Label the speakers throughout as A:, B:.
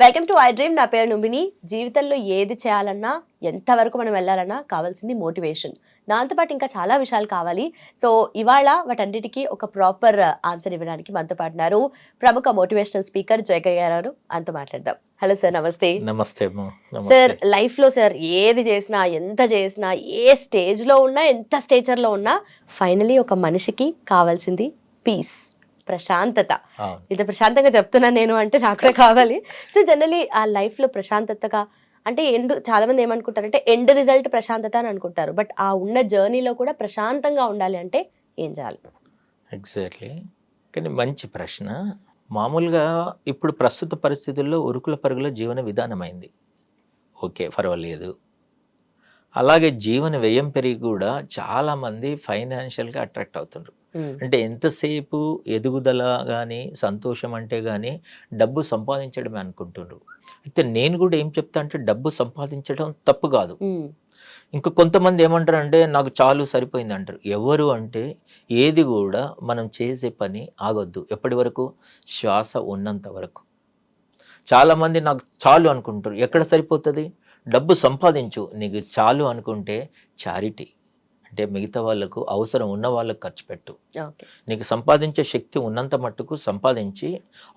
A: Welcome to I dream నా పేరు నుంబిని. జీవితంలో ఏది చేయాలన్నా ఎంతవరకు మనం వెళ్ళాలన్నా కావాల్సింది మోటివేషన్ దాంతోపాటు ఇంకా చాలా విషయాలు కావాలి. సో ఇవాళ వాటన్నిటికీ ఒక ప్రాపర్ ఆన్సర్ ఇవ్వడానికి మనతో పాటున్నారు ప్రముఖ మోటివేషనల్ స్పీకర్ జయకయ్య గారు. అంతా మాట్లాడదాం. హలో సార్ నమస్తే.
B: నమస్తే.
A: సార్
B: నమస్తే.
A: లైఫ్లో సార్ ఏది చేసినా ఎంత చేసినా ఏ స్టేజ్లో ఉన్నా ఎంత స్టేచర్లో ఉన్నా ఫైనలీ ఒక మనిషికి కావాల్సింది పీస్ ప్రశాంతత. ఇంత ప్రశాంతంగా చెప్తున్నాను నేను అంటే నాకు కావాలి. సో జనరలీ ఆ లైఫ్లో ప్రశాంతతగా అంటే ఎండ్ చాలా మంది ఏమనుకుంటారంటే ఎండ్ రిజల్ట్ ప్రశాంతత అని అనుకుంటారు. బట్ ఆ ఉన్న జర్నీలో కూడా ప్రశాంతంగా ఉండాలి అంటే ఏం చేయాలి?
B: ఎగ్జాక్ట్లీ. కానీ మంచి ప్రశ్న. మామూలుగా ఇప్పుడు ప్రస్తుత పరిస్థితుల్లో ఉరుకుల పరుగుల జీవన విధానమైంది. ఓకే పర్వాలేదు. అలాగే జీవన వ్యయం పెరిగి కూడా చాలామంది ఫైనాన్షియల్గా అట్రాక్ట్ అవుతున్నారు అంటే ఎంతసేపు ఎదుగుదల కానీ సంతోషం అంటే కానీ డబ్బు సంపాదించడమే అనుకుంటున్నారు అయితే నేను కూడా ఏం చెప్తా అంటే డబ్బు సంపాదించడం తప్పు కాదు. ఇంకా కొంతమంది ఏమంటారు అంటే నాకు చాలు సరిపోయింది అంటారు ఎవరు అంటే ఏది కూడా మనం చేసే పని ఆగొద్దు. ఎప్పటి వరకు? శ్వాస ఉన్నంత వరకు. చాలామంది నాకు చాలు అనుకుంటారు. ఎక్కడ సరిపోతుంది? డబ్బు సంపాదించు. నీకు చాలు అనుకుంటే చారిటీ. అంటే మిగతా వాళ్ళకు అవసరం ఉన్న వాళ్ళకు ఖర్చు పెట్టు. నీకు సంపాదించే శక్తి ఉన్నంత మట్టుకు సంపాదించి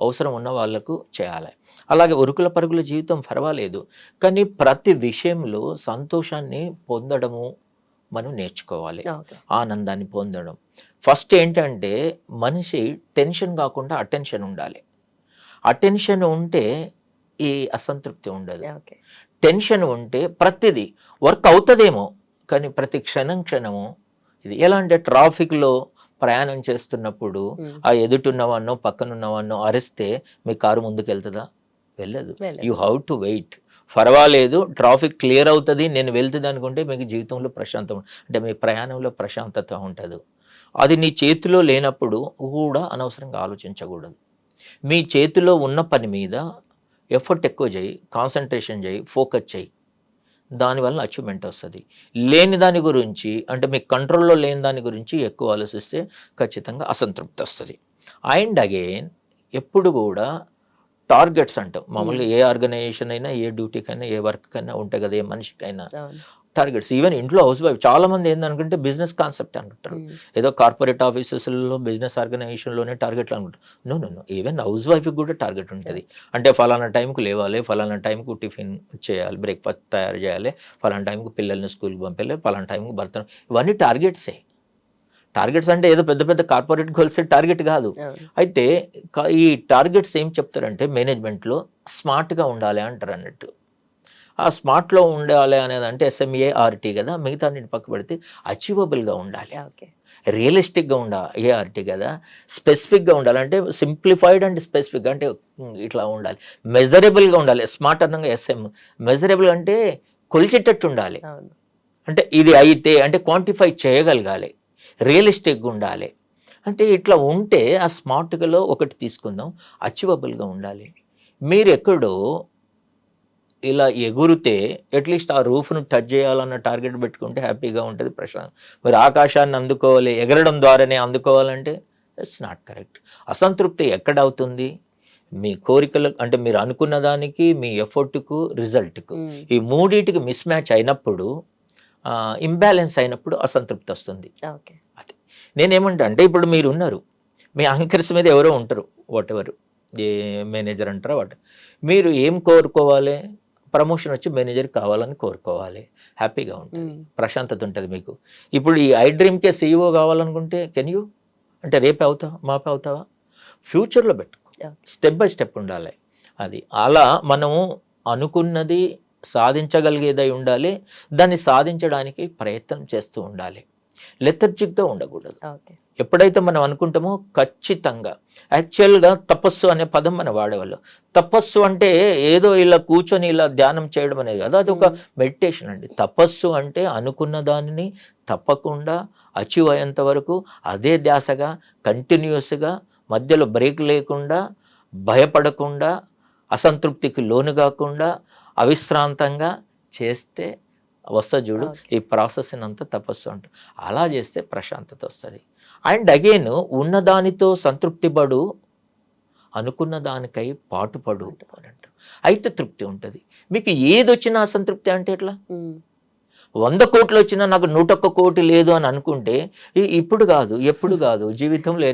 B: అవసరం ఉన్న వాళ్ళకు చేయాలి. అలాగే ఉరుకుల పరుగుల జీవితం పర్వాలేదు కానీ ప్రతి విషయంలో సంతోషాన్ని పొందడము మనం నేర్చుకోవాలి. ఆనందాన్ని పొందడం. ఫస్ట్ ఏంటంటే మనిషి టెన్షన్ కాకుండా అటెన్షన్ ఉండాలి. అటెన్షన్ ఉంటే ఈ అసంతృప్తి ఉండదు. టెన్షన్ ఉంటే ప్రతిదీ వర్క్ అవుతుందేమో కానీ ప్రతి క్షణం క్షణము ఇది. ఎలా అంటే ట్రాఫిక్లో ప్రయాణం చేస్తున్నప్పుడు ఆ ఎదుటున్నవాన్నో పక్కనున్నవాన్నో అరిస్తే మీ కారు ముందుకు వెళ్తుందా వెళ్ళదు. You have to wait. పర్వాలేదు ట్రాఫిక్ క్లియర్ అవుతుంది నేను వెళ్తుంది అనుకుంటే మీకు జీవితంలో ప్రశాంతం అంటే మీ ప్రయాణంలో ప్రశాంతత ఉంటుంది. అది నీ చేతిలో లేనప్పుడు కూడా అనవసరంగా ఆలోచించకూడదు. మీ చేతిలో ఉన్న పని మీద ఎఫర్ట్ ఎక్కువ చేయి కాన్సన్ట్రేషన్ చేయి ఫోకస్ చేయి. దానివల్ల అచీవ్మెంట్ వస్తుంది. లేని దాని గురించి అంటే మీ కంట్రోల్లో లేని దాని గురించి ఎక్కువ ఆలోచిస్తే ఖచ్చితంగా అసంతృప్తి వస్తుంది. అండ్ అగైన్ ఎప్పుడు కూడా టార్గెట్స్ అంటాం. మామూలుగా ఏ ఆర్గనైజేషన్ అయినా ఏ డ్యూటీకైనా ఏ వర్క్ అయినా ఉంటాయి కదా ఏ మనిషికైనా. టార్గెట్స్ ఈవెన్ ఇంట్లో హౌస్ వైఫ్ చాలా మంది ఏందనుకుంటే బిజినెస్ కాన్సెప్ట్ అనుకుంటారు.
A: ఉమ్,
B: ఏదో కార్పొరేట్ ఆఫీసెస్లో బిజినెస్ ఆర్గనైజేషన్లోనే టార్గెట్లు అనుకుంటారు. No no no even house వైఫ్కి కూడా టార్గెట్ ఉంటుంది. అంటే ఫలానా టైంకు లేవాలి ఫలానా టైంకు టిఫిన్ చేయాలి బ్రేక్ఫాస్ట్ తయారు చేయాలి ఫలానా టైంకు పిల్లల్ని స్కూల్కి పంపించాలి ఫలానా టైంకు భర్త ఇవన్నీ టార్గెట్సే టార్గెట్స్ అంటే ఏదో పెద్ద పెద్ద కార్పొరేట్ గోల్స్ టార్గెట్ కాదు. అయితే ఈ టార్గెట్స్ ఏం చెప్తారంటే మేనేజ్మెంట్లో స్మార్ట్గా ఉండాలి అంటారు అన్నట్టు. ఆ స్మార్ట్లో ఉండాలి అనేది అంటే ఎస్ఎంఏ ఆర్టీ కదా. మిగతా అన్నిటి పక్క పెడితే అచీవబుల్గా ఉండాలి.
A: ఓకే.
B: రియలిస్టిక్గా ఉండాలి ఏఆర్టీ కదా. స్పెసిఫిక్గా ఉండాలి. అంటే సింప్లిఫైడ్ అండ్ స్పెసిఫిక్ అంటే ఇట్లా ఉండాలి. మెజరబుల్గా ఉండాలి. స్మార్ట్ అన్నగా ఎస్ఎం మెజరబుల్ అంటే కొలిచేటట్టు ఉండాలి. అంటే ఇది అయితే అంటే క్వాంటిఫై చేయగలగాలి. రియలిస్టిక్గా ఉండాలి. అంటే ఇట్లా ఉంటే ఆ స్మార్ట్గా ఒకటి తీసుకుందాం. అచీవబుల్గా ఉండాలి. మీరు ఎక్కడో ఇలా ఎగురితే అట్లీస్ట్ ఆ రూఫ్ను టచ్ చేయాలన్న టార్గెట్ పెట్టుకుంటే హ్యాపీగా ఉంటుంది ప్రశాంత్. మీరు ఆకాశాన్ని అందుకోవాలి ఎగరడం ద్వారానే అందుకోవాలంటే ఇట్స్ నాట్ కరెక్ట్ అసంతృప్తి ఎక్కడ అవుతుంది? మీ కోరికలు అంటే మీరు అనుకున్న దానికి మీ ఎఫర్ట్కు రిజల్ట్కు. ఈ మూడింటికి మిస్ మ్యాచ్ అయినప్పుడు ఇంబ్యాలెన్స్ అయినప్పుడు అసంతృప్తి వస్తుంది.
A: ఓకే.
B: అది. నేనేమంటా అంటే ఇప్పుడు మీరు ఉన్నారు. మీ యాంకర్స్ మీద ఎవరో ఉంటారు వాట్ ఎవరు ఏ మేనేజర్ అంటారా వాట్ మీరు ఏం కోరుకోవాలి? ప్రమోషన్ వచ్చి మేనేజర్ కావాలని కోరుకోవాలి. హ్యాపీగా ఉంటుంది. ప్రశాంతత ఉంటుంది మీకు. ఇప్పుడు ఈ ఐ డ్రీమ్కే సీఈఓ కావాలనుకుంటే కెన్ యూ అంటే రేపే అవుతావా? మాపే అవుతావా? ఫ్యూచర్లో పెట్టుకో. స్టెప్ బై స్టెప్ ఉండాలి. అది. అలా మనము అనుకున్నది సాధించగలిగేదై ఉండాలి. దాన్ని సాధించడానికి ప్రయత్నం చేస్తూ ఉండాలి. లెథర్జిక్గా ఉండకూడదు. ఎప్పుడైతే మనం అనుకుంటామో ఖచ్చితంగా. యాక్చువల్గా తపస్సు అనే పదం మనం వాడేవాళ్ళం. తపస్సు అంటే ఏదో ఇలా కూర్చొని ఇలా ధ్యానం చేయడం అనేది కాదు. అది ఒక మెడిటేషన్ అండి. తపస్సు అంటే అనుకున్న దానిని తప్పకుండా అచీవ్ అయ్యేంత వరకు అదే ధ్యాసగా కంటిన్యూస్గా మధ్యలో బ్రేక్ లేకుండా భయపడకుండా అసంతృప్తికి లోను కాకుండా అవిశ్రాంతంగా చేస్తే వస్తా చూడు. ఈ ప్రాసెస్ అంతా తపస్సు అంట. అలా చేస్తే ప్రశాంతత వస్తుంది. అండ్ అగైన్ ఉన్నదానితో సంతృప్తి పడు అనుకున్న దానికై పాటుపడు అని అంటారు అయితే తృప్తి ఉంటుంది. మీకు ఏది వచ్చినా అసంతృప్తి అంటే ఎట్లా. వంద కోట్లు వచ్చినా నాకు నూటొక్క కోటి లేదు అని అనుకుంటే ఇప్పుడు కాదు ఎప్పుడు కాదు జీవితంలో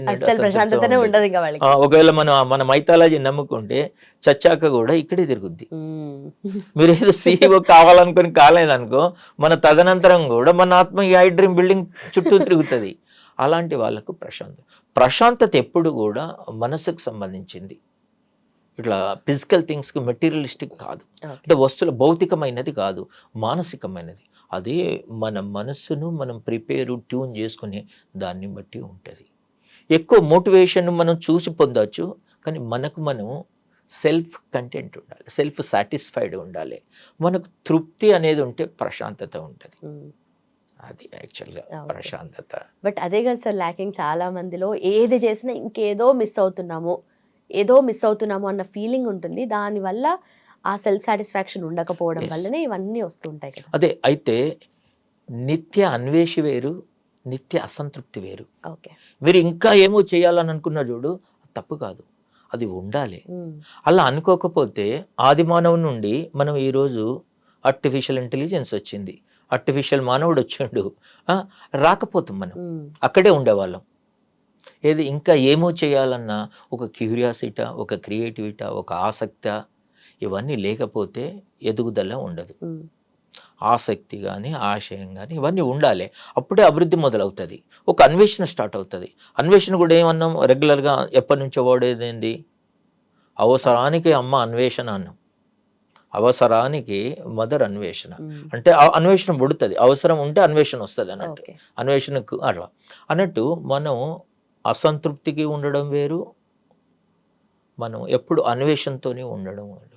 B: ఒకవేళ మనం మన మైథాలజీ నమ్ముకుంటే చచ్చాక కూడా ఇక్కడే తిరుగుద్ది. మీరు ఏదో సీఈఓ కావాలనుకుని కాలేదనుకో మన తదనంతరం కూడా మన ఆత్మ ఈ ఐ డ్రీమ్ బిల్డింగ్ చుట్టూ తిరుగుతుంది. అలాంటి వాళ్ళకు ప్రశాంతత ప్రశాంతత ఎప్పుడు కూడా మనసుకు సంబంధించింది. ఇట్లా ఫిజికల్ థింగ్స్కి మెటీరియలిస్టిక్ కాదు. అంటే వస్తువుల భౌతికమైనది కాదు మానసికమైనది. అదే మన మనస్సును మనం ప్రిపేరు ట్యూన్ చేసుకునే దాన్ని బట్టి ఉంటుంది. ఎక్కువ మోటివేషన్ మనం చూసి పొందవచ్చు కానీ మనకు మనం సెల్ఫ్ కంటెంట్ ఉండాలి సెల్ఫ్ సాటిస్ఫైడ్ ఉండాలి. మనకు తృప్తి అనేది ఉంటే ప్రశాంతత ఉంటుంది. అది యాక్చువల్గా. ప్రశాంతత.
A: బట్ అదే కదా సార్ ల్యాకింగ్ చాలా మందిలో ఏది చేసినా ఇంకేదో మిస్ అవుతున్నాము ఏదో మిస్ అవుతున్నాము అన్న ఫీలింగ్ ఉంటుంది. దానివల్ల ఆ సెల్ఫ్ సాటిస్ఫాక్షన్ ఉండకపోవడం. వల్లనే ఇవన్నీ వస్తుంటాయి కదా.
B: అదే అయితే నిత్య అన్వేషి వేరు నిత్య అసంతృప్తి వేరు.
A: ఓకే.
B: మీరు ఇంకా ఏమో చేయాలని అనుకున్న చూడు తప్పు కాదు. అది ఉండాలి. అలా అనుకోకపోతే ఆది మానవు నుండి మనం ఈరోజు ఆర్టిఫిషియల్ ఇంటెలిజెన్స్ వచ్చింది. ఆర్టిఫిషియల్ మానవుడు వచ్చిండు. రాకపోతాం మనం. అక్కడే ఉండేవాళ్ళం. ఏది ఇంకా ఏమో చేయాలన్న ఒక క్యూరియాసిటీ ఒక క్రియేటివిటీ ఒక ఆసక్త ఇవన్నీ లేకపోతే ఎదుగుదల ఉండదు. ఆసక్తి కానీ ఆశయం కానీ ఇవన్నీ ఉండాలి. అప్పుడే అభివృద్ధి మొదలవుతుంది. ఒక అన్వేషణ స్టార్ట్ అవుతుంది. అన్వేషణ కూడా ఏమన్నాం? రెగ్యులర్గా ఎప్పటి నుంచో వాడేదేంది అవసరానికి అమ్మ అన్వేషణ అన్నాం. అవసరానికి మదర్ అన్వేషణ. అంటే ఆ అన్వేషణ పుడుతుంది అవసరం ఉంటే అన్వేషణ వస్తుంది అన్నట్టు. అన్వేషణకు అట్లా. అన్నట్టు మనం అసంతృప్తికి ఉండడం వేరు. మనం ఎప్పుడు అన్వేషణతోనే ఉండడం వేరు.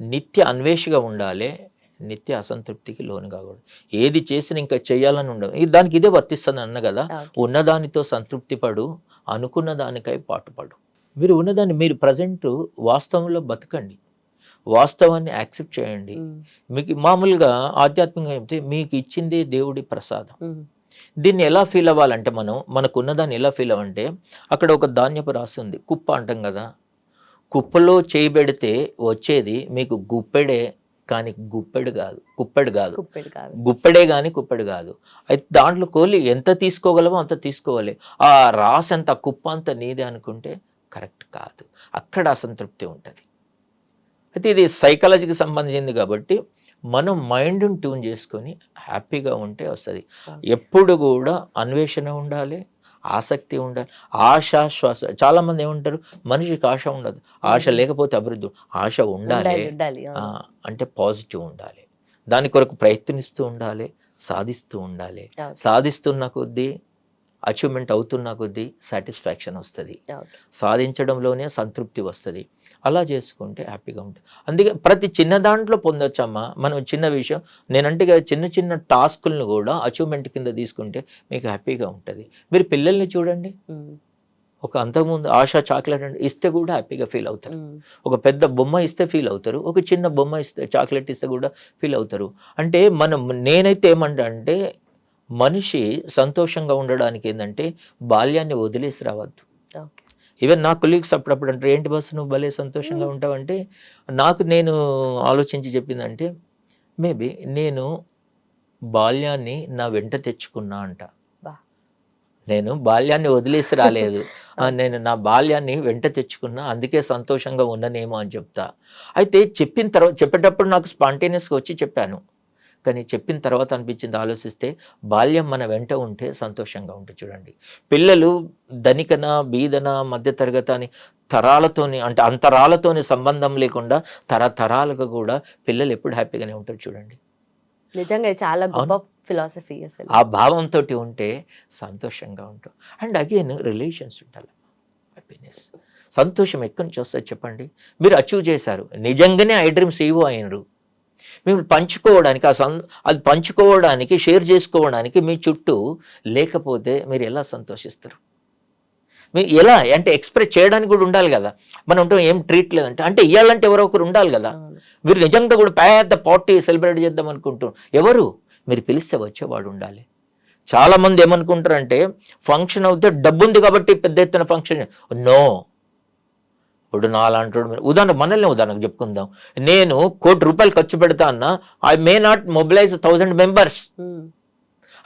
B: నిత్య అన్వేషగా ఉండాలి నిత్య అసంతృప్తికి లోను కాకూడదు. ఏది చేసినా ఇంకా చేయాలని ఉండదు దానికి ఇదే వర్తిస్తుంది అన్న కదా? ఉన్నదానితో సంతృప్తి పడు అనుకున్న దానికై పాటుపడు మీరు ఉన్నదాన్ని మీరు ప్రజెంట్ వాస్తవంలో బతకండి. వాస్తవాన్ని యాక్సెప్ట్ చేయండి. మీకు మామూలుగా ఆధ్యాత్మికంగా చెప్తే మీకు ఇచ్చిందే దేవుడి ప్రసాదం. దీన్ని ఎలా ఫీల్ అవ్వాలంటే మనం మనకు ఉన్నదాన్ని ఎలా ఫీల్ అవ్వాలంటే అక్కడ ఒక ధాన్యపు రాసి ఉంది. కుప్ప అంటాం కదా? కుప్పలో చేయబెడితే వచ్చేది మీకు గుప్పెడే కానీ గుప్పెడు కాదు కుప్పెడు కాదు. గుప్పెడే కానీ కుప్పెడు కాదు. అయితే దాంట్లో కోలి ఎంత తీసుకోగలమో అంత తీసుకోవాలి. ఆ రాసి అంత కుప్ప అంత నీదే అనుకుంటే కరెక్ట్ కాదు. అక్కడ అసంతృప్తి ఉంటుంది. అయితే ఇది సైకాలజీకి సంబంధించింది కాబట్టి మనం మైండ్ని ట్యూన్ చేసుకొని హ్యాపీగా ఉంటే వస్తుంది. ఎప్పుడు కూడా అన్వేషణ ఉండాలి. ఆసక్తి ఉండాలి ఆశ శ్వాస చాలా మంది ఏమంటారు మనిషికి ఆశ ఉండదు. ఆశ లేకపోతే అభివృద్ధి ఆశ ఉండాలి. అంటే పాజిటివ్ ఉండాలి. దాని కొరకు ప్రయత్నిస్తూ ఉండాలి సాధిస్తూ ఉండాలి. సాధిస్తున్న కొద్దీ అచీవ్మెంట్ అవుతున్న కొద్దీ సాటిస్ఫాక్షన్ వస్తుంది. సాధించడంలోనే సంతృప్తి వస్తుంది. అలా చేసుకుంటే హ్యాపీగా ఉంటుంది. అందుకే ప్రతి చిన్న దాంట్లో పొందొచ్చమ్మా. మనం చిన్న విషయం నేనంటే చిన్న చిన్న టాస్కులను కూడా అచీవ్మెంట్ కింద తీసుకుంటే మీకు హ్యాపీగా ఉంటుంది. మీరు పిల్లల్ని చూడండి. ఒక అంతకుముందు ఆశా చాక్లెట్ అంటే ఇస్తే కూడా హ్యాపీగా ఫీల్ అవుతారు. ఒక పెద్ద బొమ్మ ఇస్తే ఫీల్ అవుతారు. ఒక చిన్న బొమ్మ ఇస్తే చాక్లెట్ ఇస్తే కూడా ఫీల్ అవుతారు. అంటే మనం నేనైతే ఏమంటా అంటే మనిషి సంతోషంగా ఉండడానికి ఏంటంటే బాల్యాన్ని వదిలేసి రావద్దు. ఈవెన్ నా కొలీగ్స్ అప్పుడప్పుడు అంటారు ఏంటి బస్సు నువ్వు భలే సంతోషంగా ఉంటావంటే నాకు నేను ఆలోచించి చెప్పిందంటే మేబీ నేను బాల్యాన్ని నా వెంట తెచ్చుకున్నా అంట. నేను బాల్యాన్ని వదిలేసి రాలేదు. నేను నా బాల్యాన్ని వెంట తెచ్చుకున్నా అందుకే సంతోషంగా ఉన్ననేమో అని చెప్తా. అయితే చెప్పిన తర్వాత చెప్పేటప్పుడు నాకు స్పాంటేనియస్గా వచ్చి చెప్పాను. కానీ చెప్పిన తర్వాత అనిపించింది ఆలోచిస్తే బాల్యం మన వెంట ఉంటే సంతోషంగా ఉంటుంది చూడండి. పిల్లలు ధనికన బీదన మధ్యతరగతి అని తరాలతోని అంటే అంతరాలతోని సంబంధం లేకుండా తరతరాలుగా కూడా పిల్లలు ఎప్పుడు హ్యాపీగానే ఉంటారు చూడండి.
A: నిజంగా చాలా గొప్ప ఫిలాసఫీ అసలు.
B: ఆ భావంతో ఉంటే సంతోషంగా ఉంటాం. అండ్ అగైన్ రిలేషన్స్ ఉండాలి. హ్యాపీనెస్ సంతోషం ఎక్కడి నుంచి వస్తుంది చెప్పండి? మీరు అచీవ్ చేశారు. నిజంగానే ఐ డ్రీమ్ సీఓ అయినరు. మేము పంచుకోవడానికి ఆ సం అది పంచుకోవడానికి షేర్ చేసుకోవడానికి మీ చుట్టూ లేకపోతే మీరు ఎలా సంతోషిస్తారు? మీ ఎలా అంటే ఎక్స్ప్రెస్ చేయడానికి కూడా ఉండాలి కదా. మనం ఉంటాం ఏం ట్రీట్ లేదంటే అంటే ఇవ్వాలంటే ఎవరో ఒకరు ఉండాలి కదా. మీరు నిజంగా కూడా పెద్ద పార్టీ సెలబ్రేట్ చేద్దాం అనుకుంటారు ఎవరు? మీరు పిలిస్తే వచ్చేవాడు ఉండాలి. చాలా మంది ఏమనుకుంటారంటే ఫంక్షన్ అవుతే డబ్బు ఉంది కాబట్టి పెద్ద ఎత్తున ఫంక్షన్ నో. ఇప్పుడు నాలాంటి ఉదాహరణ మనల్ని ఉదాహరణకు చెప్పుకుందాం. నేను కోటి రూపాయలు ఖర్చు పెడతా అన్న I may not mobilise thousand members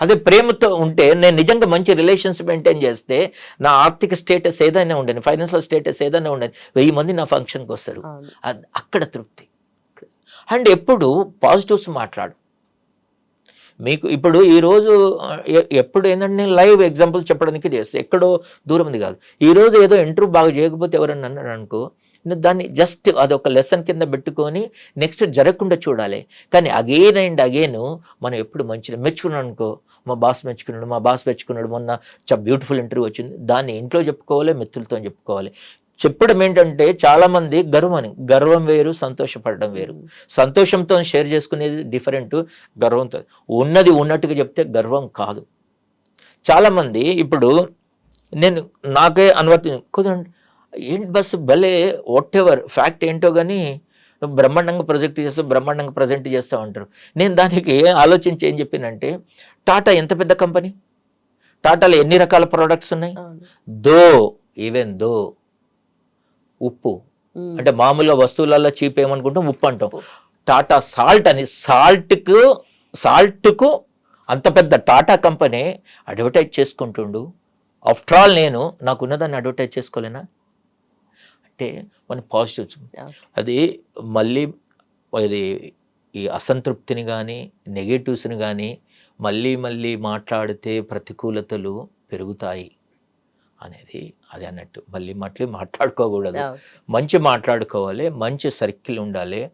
B: అదే ప్రేమతో ఉంటే నేను నిజంగా మంచి రిలేషన్స్ మెయింటైన్ చేస్తే నా ఆర్థిక స్టేటస్ ఏదైనా ఉండని ఫైనాన్షియల్ స్టేటస్ ఏదైనా ఉండని వెయ్యి మంది నా ఫంక్షన్కి వస్తారు. అక్కడ తృప్తి. అండ్ ఎప్పుడు పాజిటివ్స్ మాట్లాడు. మీకు ఇప్పుడు ఈరోజు ఎప్పుడు ఏంటంటే నేను లైవ్ ఎగ్జాంపుల్ చెప్పడానికి చేస్తే. ఎక్కడో దూరం ఉంది కాదు. ఈరోజు ఏదో ఇంటర్వ్యూ బాగా చేయకపోతే ఎవరన్నా అన్నాడు అనుకో నేను దాన్ని జస్ట్ అదొక లెసన్ కింద పెట్టుకొని నెక్స్ట్ జరగకుండా చూడాలి. కానీ అగైన్ అండ్ అగైన్ మనం ఎప్పుడు మంచిగా మెచ్చుకున్నాను అనుకో మా బాస్ మెచ్చుకున్నాడు మా బాస్ మెచ్చుకున్నాడు మొన్న చాలా బ్యూటిఫుల్ ఇంటర్వ్యూ వచ్చింది దాన్ని ఇంట్లో చెప్పుకోవాలి మిత్రులతో చెప్పుకోవాలి. చెప్పడం ఏంటంటే చాలా మంది గర్వం గర్వం వేరు సంతోషపడడం వేరు. సంతోషంతో షేర్ చేసుకునేది డిఫరెంట్ గర్వంతో. ఉన్నది ఉన్నట్టుగా చెప్తే గర్వం కాదు. చాలామంది ఇప్పుడు నేను నాకే అనువర్తి కుదరండి ఏంటి బస్ భలే వాట్ ఎవర్ ఫ్యాక్ట్ ఏంటో కానీ నువ్వు బ్రహ్మాండంగా ప్రొజెక్ట్ చేస్తావు బ్రహ్మాండంగా ప్రజెంట్ చేస్తావు అంటారు నేను దానికి ఆలోచించి ఏం చెప్పినంటే టాటా ఎంత పెద్ద కంపెనీ టాటాలో ఎన్ని రకాల ప్రోడక్ట్స్ ఉన్నాయి? Though even though. ఉప్పు. అంటే మామూలుగా వస్తువులలో చీప్ ఏమనుకుంటాం? ఉప్పు అంటాం. టాటా సాల్ట్ అని సాల్ట్కు సాల్ట్కు అంత పెద్ద టాటా కంపెనీ అడ్వర్టైజ్ చేసుకుంటుండు. ఆఫ్టర్ ఆల్ నేను నాకున్నదాన్ని అడ్వర్టైజ్ చేసుకోలేనా? అంటే మన
A: Okay.
B: అది మళ్ళీ ఇది ఈ అసంతృప్తిని కానీ నెగటివ్స్ని కానీ మళ్ళీ మళ్ళీ మాట్లాడితే ప్రతికూలతలు పెరుగుతాయి. అనేది అది అన్నట్టు. మళ్ళీ మళ్ళీ మాట్లాడుకోకూడదు. మంచి మాట్లాడుకోవాలి మంచి సర్కిల్ ఉండాలి.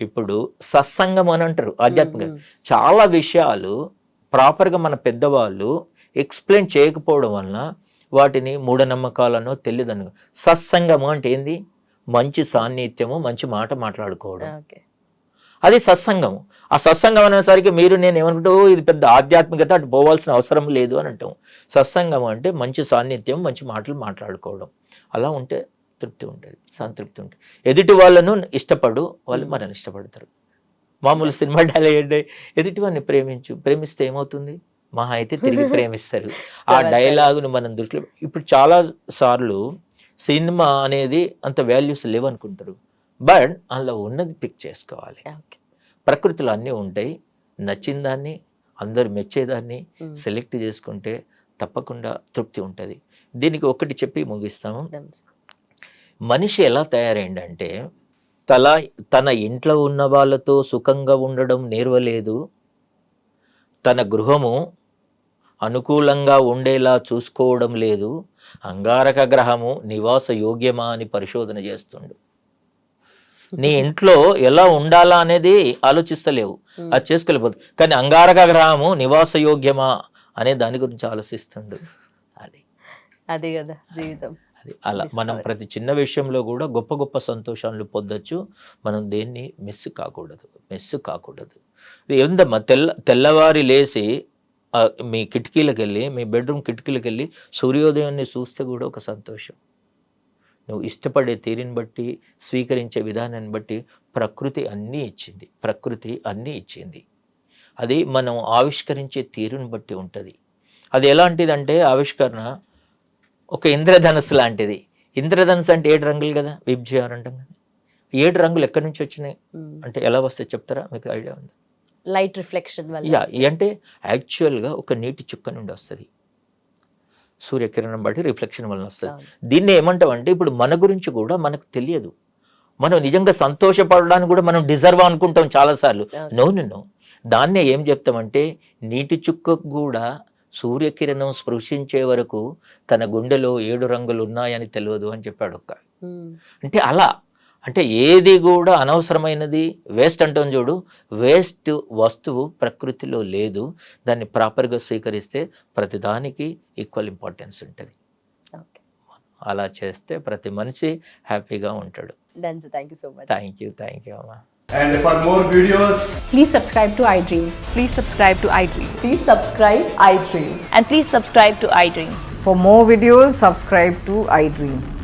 B: ఇప్పుడు సత్సంగం అని అంటారు ఆధ్యాత్మిక. చాలా విషయాలు ప్రాపర్గా మన పెద్దవాళ్ళు ఎక్స్ప్లెయిన్ చేయకపోవడం వలన వాటిని మూఢనమ్మకాలను తెలియదను సత్సంగము అంటే ఏంది? మంచి సాన్నిధ్యము మంచి మాట మాట్లాడుకోవడం. అది సత్సంగం ఆ సత్సంగం అనేసరికి మీరు నేను ఏమనుకుంటూ ఇది పెద్ద ఆధ్యాత్మికత అటు పోవాల్సిన అవసరం లేదు అని అంటాం సత్సంగం అంటే మంచి సాన్నిధ్యం మంచి మాటలు మాట్లాడుకోవడం. అలా ఉంటే తృప్తి ఉంటుంది సంతృప్తి ఉంటుంది. ఎదుటి వాళ్ళను ఇష్టపడు వాళ్ళు మనల్ని ఇష్టపడతారు. మామూలు సినిమా డైలాగ్ ఏంటి ఎదుటి వాడిని ప్రేమించు ప్రేమిస్తే ఏమవుతుంది? మహా అయితే తిరిగి ప్రేమిస్తారు. ఆ డైలాగును మనం దృష్టిలో ఇప్పుడు చాలా సార్లు సినిమా అనేది అంత వాల్యూస్ లేవనుకుంటారు. బట్ అందులో ఉన్నది పిక్ చేసుకోవాలి. ప్రకృతిలో అన్నీ ఉంటాయి. నచ్చిన దాన్ని అందరు మెచ్చేదాన్ని సెలెక్ట్ చేసుకుంటే తప్పకుండా తృప్తి ఉంటుంది. దీనికి ఒకటి చెప్పి ముగిస్తాము. మనిషి ఎలా తయారైందంటే తల తన ఇంట్లో ఉన్న వాళ్ళతో సుఖంగా ఉండడం నేర్వలేదు. తన గృహము అనుకూలంగా ఉండేలా చూసుకోవడం లేదు. అంగారక గ్రహము నివాస యోగ్యమా అని పరిశోధన చేస్తుండు. నీ ఇంట్లో ఎలా ఉండాలా అనేది ఆలోచిస్తలేవు. అది చేసుకోలేకపోతే కానీ అంగారక గ్రహము నివాస యోగ్యమా అనే దాని గురించి ఆలోచిస్తుండు. అది.
A: అది కదా జీవితం.
B: అది అలా. మనం. ప్రతి చిన్న విషయంలో కూడా గొప్ప గొప్ప సంతోషాలను పొందొచ్చు. మనం దేన్ని మిస్ కాకూడదు. మిస్ కాకూడదు. ఏందమ్మా తెల్ల తెల్లవారి లేచి మీ కిటికీలకు వెళ్ళి మీ బెడ్రూమ్ కిటికీలకు వెళ్ళి సూర్యోదయాన్ని చూస్తే కూడా ఒక సంతోషం. నువ్వు ఇష్టపడే తీరుని బట్టి స్వీకరించే విధానాన్ని బట్టి ప్రకృతి అన్నీ ఇచ్చింది. ప్రకృతి అన్నీ ఇచ్చింది. అది మనం ఆవిష్కరించే తీరుని బట్టి ఉంటుంది. అది ఎలాంటిదంటే ఆవిష్కరణ ఒక ఇంద్రధనుస్సు లాంటిది. ఇంద్రధనుస్సు అంటే ఏడు రంగులు కదా? విబ్జిఆర్ అంటాం కదా? ఏడు రంగులు ఎక్కడి నుంచి వచ్చినాయి? అంటే ఎలా వస్తాయి చెప్తారా? మీకు ఐడియా ఉంది?
A: లైట్ రిఫ్లెక్షన్ వల్ల
B: యా అంటే యాక్చువల్గా ఒక నీటి చుక్క నుండి వస్తుంది. సూర్యకిరణం బట్టి రిఫ్లెక్షన్ వలన వస్తుంది. దీన్ని ఏమంటామంటే ఇప్పుడు మన గురించి కూడా మనకు తెలియదు. మనం నిజంగా సంతోషపడడానికి కూడా మనం డిజర్వ్ అనుకుంటాం చాలాసార్లు. నో నో దాన్నే ఏం చెప్తామంటే నీటి చుక్కకు కూడా సూర్యకిరణం స్పృశించే వరకు తన గుండెలో ఏడు రంగులు ఉన్నాయని తెలియదు అని చెప్పాడు ఒక్క. అంటే అలా అంటే ఏది కూడా అనవసరమైనది వేస్ట్ అంటాం చూడు. వేస్ట్ వస్తువు ప్రకృతిలో లేదు. దాన్ని ప్రాపర్గా స్వీకరిస్తే ప్రతిదానికి ఈక్వల్ ఇంపార్టెన్స్ ఉంటుంది.
A: ఓకే.
B: అలా చేస్తే ప్రతి మనిషి హ్యాపీగా ఉంటాడు.
A: Thank you so much
B: thank you thank you అమ్మా.
C: And for more videos,
D: Please subscribe to iDream. Please subscribe to iDream.
A: Please subscribe iDreams
D: And please subscribe to iDream.
E: For more videos, subscribe to iDream.